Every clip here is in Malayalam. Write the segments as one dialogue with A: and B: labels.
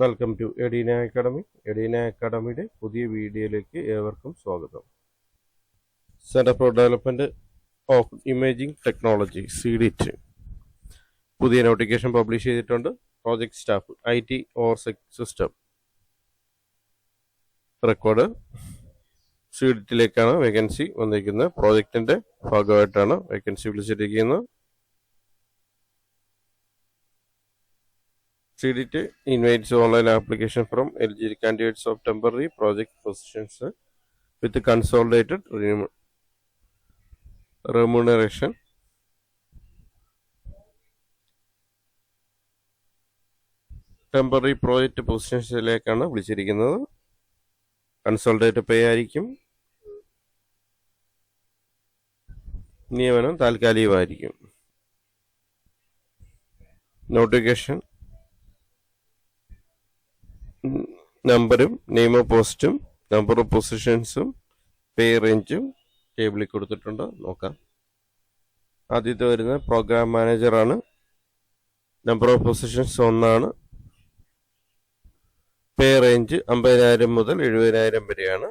A: Welcome to Edina academy Edina അക്കാഡമിയുടെ പുതിയ വീഡിയോയിലേക്ക് ഏവർക്കും സ്വാഗതം centre for development of imaging technology C DIT പുതിയ നോട്ടിഫിക്കേഷൻ പബ്ലിഷ് ചെയ്തിട്ടുണ്ട് project staff I T or system record C ഡിറ്റിലേക്കാണ് vacancy വന്നിരിക്കുന്നത് പ്രോജക്റ്റിൻ്റെ ഭാഗമായിട്ടാണ് വേക്കൻസി വിളിച്ചിരിക്കുന്നത് C DIT invites online application from eligible candidates of temporary project positions with consolidated remuneration temporary project പൊസിഷൻസിലേക്കാണ് വിളിച്ചിരിക്കുന്നത് കൺസോൾട്ടേറ്റ് പേ ആയിരിക്കും നിയമനം താൽക്കാലികമായിരിക്കും നോട്ടിഫിക്കേഷൻ നമ്പറും നെയിം ഓഫ് പോസ്റ്റും നമ്പർ ഓഫ് പൊസിഷൻസും പേ റേഞ്ചും ടേബിളിൽ കൊടുത്തിട്ടുണ്ട് നോക്കാം ആദ്യത്തെ വരുന്നത് പ്രോഗ്രാം മാനേജറാണ് നമ്പർ ഓഫ് പൊസിഷൻസ് ഒന്നാണ് പേ റേഞ്ച് അമ്പതിനായിരം മുതൽ എഴുപതിനായിരം വരെയാണ്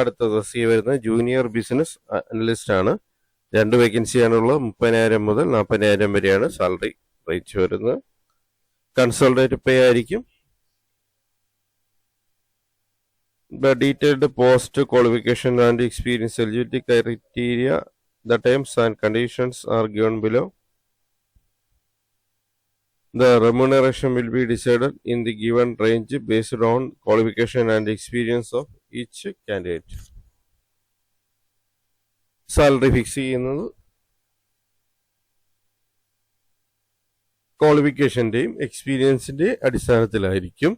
A: അടുത്തത് സി വരുന്നത് ജൂനിയർ ബിസിനസ് അനലിസ്റ്റ് ആണ് രണ്ട് വേക്കൻസിയാണുള്ളത് മുപ്പതിനായിരം മുതൽ നാൽപ്പതിനായിരം വരെയാണ് സാലറി റേഞ്ച് വരുന്നത് കൺസൾട്ടേറ്റ് പേ ആയിരിക്കും the detailed post qualification and experience eligibility criteria, the terms and conditions are given below. The remuneration will be decided in the given range based on qualification and experience of each candidate. Salary fix ചെയ്യുന്നത് experience എക്സ്പീരിയൻസിൻ്റെ അടിസ്ഥാനത്തിലായിരിക്കും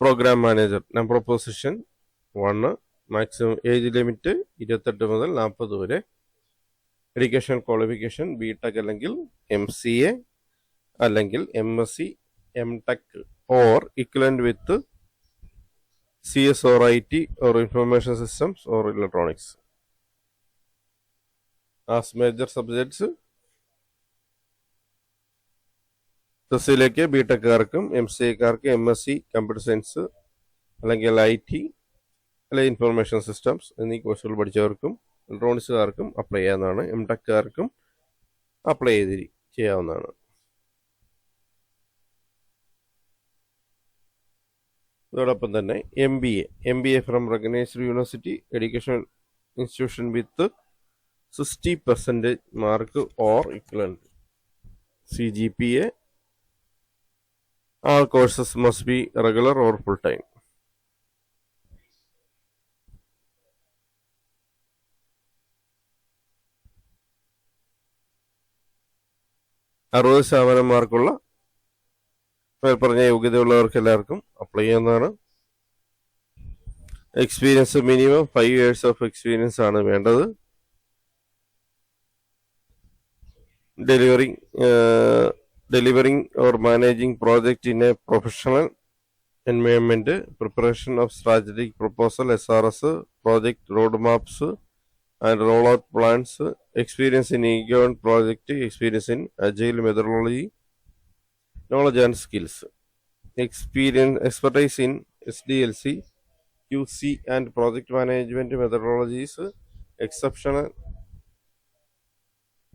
A: programme manager number of position one maximum age limit ഇരുപത്തെട്ട് മുതൽ നാൽപ്പത് വരെ എഡ്യൂക്കേഷൻ ക്വാളിഫിക്കേഷൻ ബി ടെക് അല്ലെങ്കിൽ എം സി എ അല്ലെങ്കിൽ M S C M Tech or equivalent with C S or I T or information systems or electronics as major subjects സെസ്സിലേക്ക് B ടെക്കാർക്കും M C എക്കാർക്കും M S C computer science അല്ലെങ്കിൽ ഐ ടി അല്ലെങ്കിൽ ഇൻഫർമേഷൻ സിസ്റ്റംസ് എന്നീ കോഴ്സുകൾ പഠിച്ചവർക്കും ഇലക്ട്രോണിക്സുകാർക്കും അപ്ലൈ ചെയ്യാവുന്നതാണ് എം ടെക്കുകാർക്കും അപ്ലൈ ചെയ്തി ചെയ്യാവുന്നതാണ് അതോടൊപ്പം തന്നെ M B A M B A from recognised university education institution with sixty percentage mark or equivalent C G P A All courses must be regular or full time. അറുപത് ശതമാനം മാർക്കുള്ള പറഞ്ഞ യോഗ്യതയുള്ളവർക്ക് എല്ലാവർക്കും അപ്ലൈ ചെയ്യാവുന്നതാണ് experience minimum five years of experience ആണ് വേണ്ടത് delivery delivering or managing project in a professional environment, preparation of strategic proposal, SRS, project roadmaps, and rollout plans, experience in a given project, experience in agile methodology, knowledge and skills, experience, expertise in SDLC, QC and project management methodologies, exceptional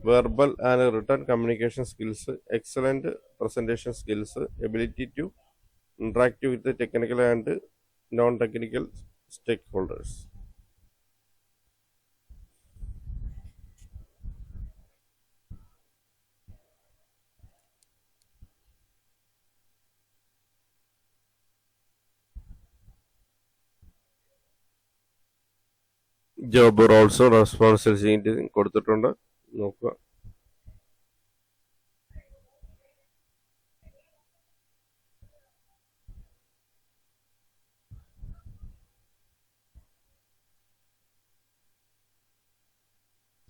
A: verbal and written communication skills excellent presentation skills ability to interact with technical and non technical stakeholders job റോൾസും responsibility കൊടുത്തിട്ടുണ്ട് നോക്കുക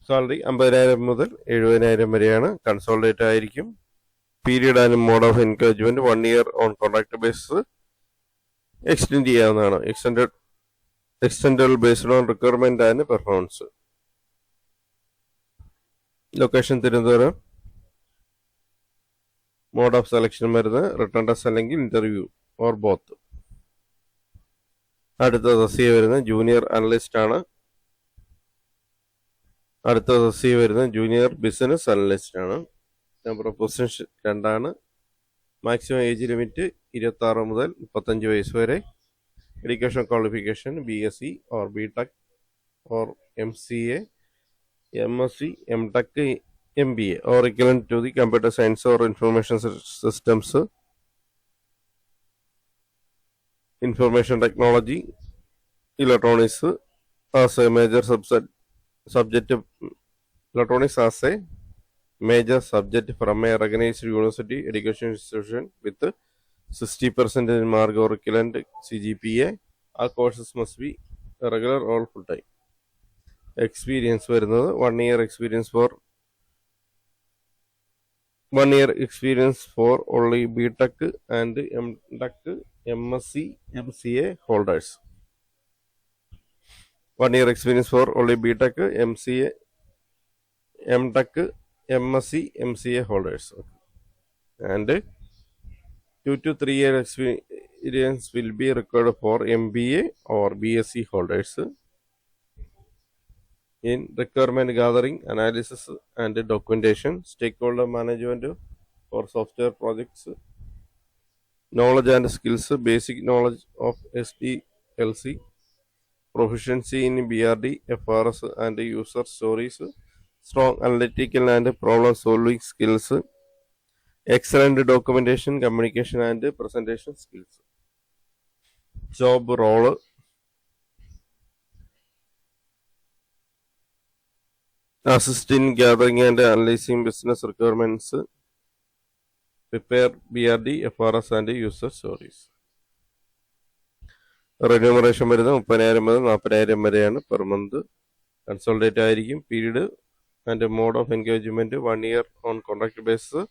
A: സാലറി അമ്പതിനായിരം മുതൽ എഴുപതിനായിരം വരെയാണ് കൺസോൾഡേറ്റ് ആയിരിക്കും period and mode of engagement one year on contract basis extend ചെയ്യാവുന്നതാണ് extend extendable based on requirement and performance location Thiruvananthapuram mode of selection വരുന്നത് റിട്ടേൺ ടെസ്റ്റ് അല്ലെങ്കിൽ ഇന്റർവ്യൂ ഓർ ബോത്ത് അടുത്ത തസ്തിക വരുന്നത് ജൂനിയർ അനലിസ്റ്റ് ആണ് അടുത്ത തസ്തിക വരുന്നത് ജൂനിയർ ബിസിനസ് അനലിസ്റ്റ് ആണ് നമ്പർ ഓഫ് പൊസിഷൻ രണ്ടാണ് മാക്സിമം ഏജ് ലിമിറ്റ് ഇരുപത്തി ആറ് മുതൽ മുപ്പത്തഞ്ച് വയസ്സ് വരെ education qualification B S C or B Tech or M C A M S C M Tech M B A or equivalent to the computer science or information systems information technology electronics as a major subset subject electronics as a major subject from a recognised university education institution with sixty percentage mark or equivalent C G P A all courses must be regular all full time experience വരുന്നത് 1 year experience for only BTech and MTech MSc MCA holders. 1 year experience for only BTech MCA MTech MSc MCA holders, and 2 to 3 year experience will be required for MBA or BSc holders in requirement gathering, analysis and documentation, stakeholder management for software projects, knowledge and skills, basic knowledge of SDLC, proficiency in BRD, FRS and user stories, strong analytical and problem solving skills, excellent documentation, communication and presentation skills. Job role assist in gathering and analysing business requirements prepare B R D F R S and user stories remuneration വരുന്നത് മുപ്പതിനായിരം മുതൽ നാൽപ്പതിനായിരം വരെയാണ് പെർ മന്ത് കൺസോൾഡേറ്റ് ആയിരിക്കും period and mode of engagement one year on contract base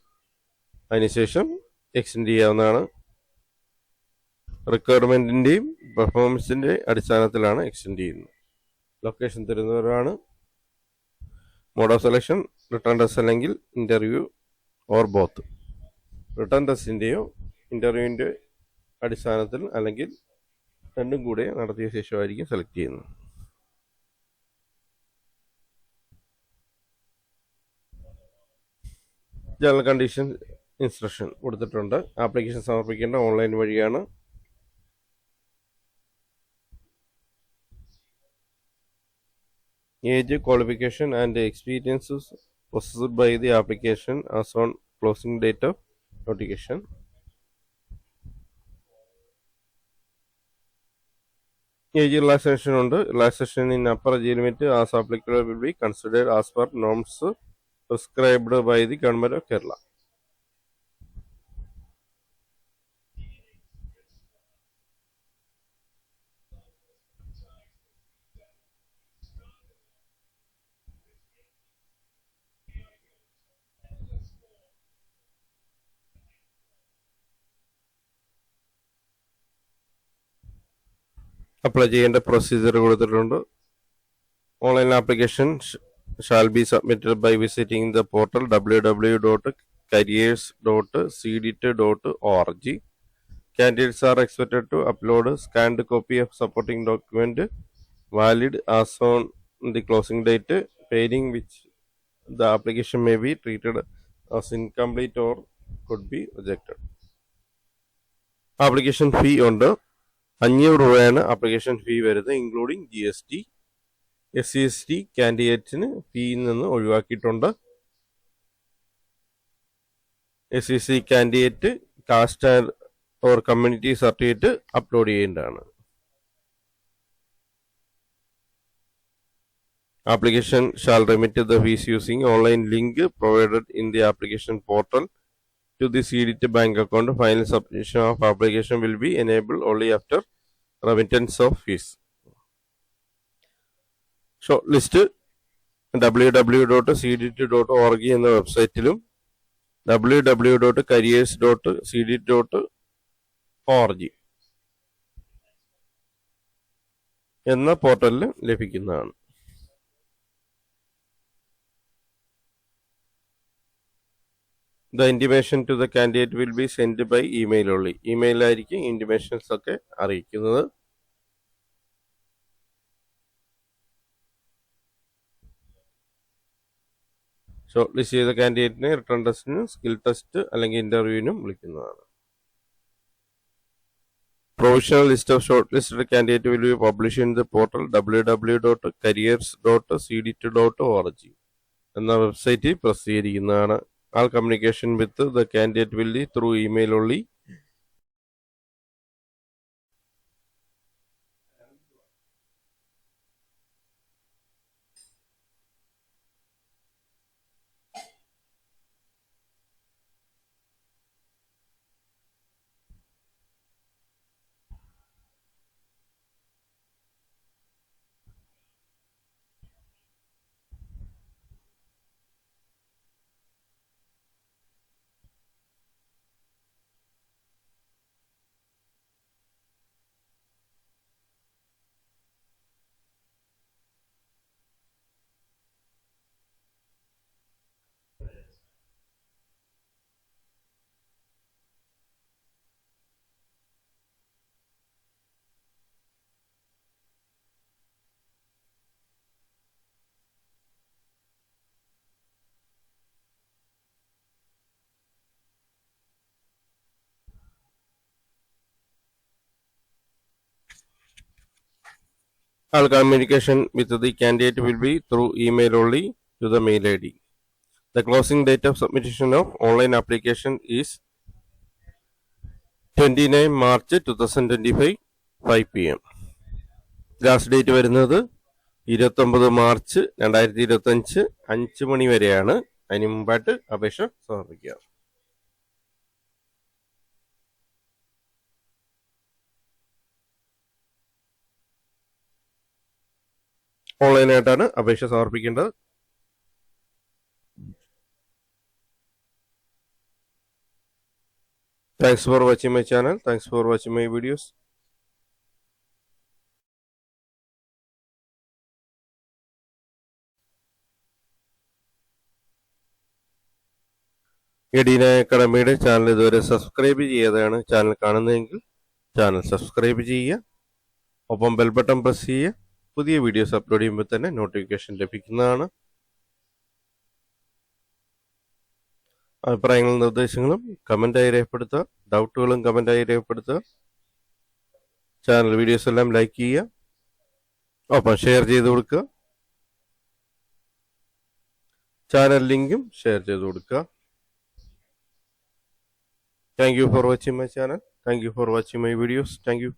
A: അതിനുശേഷം എക്സ്റ്റെൻഡ് ചെയ്യാവുന്നതാണ് റിക്വയർമെൻറ്റിൻ്റെയും പെർഫോമൻസിന്റെ അടിസ്ഥാനത്തിലാണ് എക്സ്റ്റെൻഡ് ചെയ്യുന്നത് location തരുന്നവരാണ് mode of selection written test അല്ലെങ്കിൽ ഇൻ്റർവ്യൂ ഓർ ബോത്ത് റിട്ടേൺ ടെസ്റ്റിൻ്റെയോ ഇൻ്റർവ്യൂവിൻ്റെ അടിസ്ഥാനത്തിൽ അല്ലെങ്കിൽ രണ്ടും കൂടെ നടത്തിയ ശേഷമായിരിക്കും സെലക്ട് ചെയ്യുന്നത് ജനറൽ കണ്ടീഷൻ ഇൻസ്ട്രക്ഷൻ കൊടുത്തിട്ടുണ്ട് ആപ്ലിക്കേഷൻ സമർപ്പിക്കേണ്ട ഓൺലൈൻ വഴിയാണ് Age, qualification and experiences possessed by the application as on closing date of notification. Age relaxation under relaxation in upper age limit as applicable will be considered as per norms prescribed by the government of Kerala. Apply ചെയ്യേണ്ട പ്രൊസീജിയർ കൊടുത്തിട്ടുണ്ട് online application shall be submitted by visiting the portal W W dot careers dot C DIT dot O R G candidates are expected to upload scanned copy of supporting document valid as on the closing date failing which the application may be treated as incomplete or could be rejected application fee ഉണ്ട് അഞ്ഞൂറ് രൂപയാണ് ആപ്ലിക്കേഷൻ ഫീ വരുന്നത് including G S T S C S T കാൻഡിഡേറ്റിന് ഫീയിൽ നിന്ന് ഒഴിവാക്കിയിട്ടുണ്ട് S C C candidate caste or community certificate upload ചെയ്യേണ്ടതാണ് application shall remit the fees using online link provided in the application portal to the CDT bank account, final submission of application will be enabled only after remittance of fees. So, list www.cdt.org in the website W dot careers dot C D എന്ന പോർട്ടലിൽ ലഭിക്കുന്നതാണ് the intimation to the candidate will be send by email only ഇമെയിലായിരിക്കും intimations ഒക്കെ അറിയിക്കുന്നത് ഷോർട്ട് ലിസ്റ്റ് ചെയ്ത കാൻഡിഡേറ്റിനെ റിട്ടേൺ ടെസ്റ്റിനും സ്കിൽ ടെസ്റ്റ് അല്ലെങ്കിൽ ഇന്റർവ്യൂവിനും വിളിക്കുന്നതാണ് provisional list of shortlisted candidate will be publish in the portal W W dot careers dot C D two dot org എന്ന വെബ്സൈറ്റിൽ പ്രസിദ്ധീകരിക്കുന്നതാണ് All communication with the candidate will be through email only. All communication with the candidate will be through email only to the mail ID. The closing date of submission of online application is 29 march 2025 thousand twenty five five P M last date വരുന്നത് ഇരുപത്തൊമ്പത് മാർച്ച് രണ്ടായിരത്തി ഇരുപത്തഞ്ച് അഞ്ച് മണി ഓൺലൈനായിട്ടാണ് അപേക്ഷ സമർപ്പിക്കേണ്ടത് thanks for watching my channel thanks for watching my videos Edina അക്കാഡമിയുടെ channel ഇതുവരെ സബ്സ്ക്രൈബ് ചെയ്യാതെയാണ് ചാനൽ കാണുന്നതെങ്കിൽ ചാനൽ സബ്സ്ക്രൈബ് ചെയ്യുക ഒപ്പം ബെൽബട്ടൺ പ്രസ് ചെയ്യുക പുതിയ വീഡിയോസ് അപ്ലോഡ് ചെയ്യുമ്പോൾ തന്നെ നോട്ടിഫിക്കേഷൻ ലഭിക്കുന്നതാണ് അഭിപ്രായങ്ങളും നിർദ്ദേശങ്ങളും കമൻ്റായി രേഖപ്പെടുത്തുക ഡൗട്ടുകളും കമൻ്റായി രേഖപ്പെടുത്തുക ചാനൽ വീഡിയോസ് എല്ലാം ലൈക്ക് ചെയ്യുക ഒപ്പം ഷെയർ ചെയ്ത് കൊടുക്കുക ചാനൽ ലിങ്കും ഷെയർ ചെയ്ത് കൊടുക്കുക thank you for watching my channel thank you for watching my videos thank you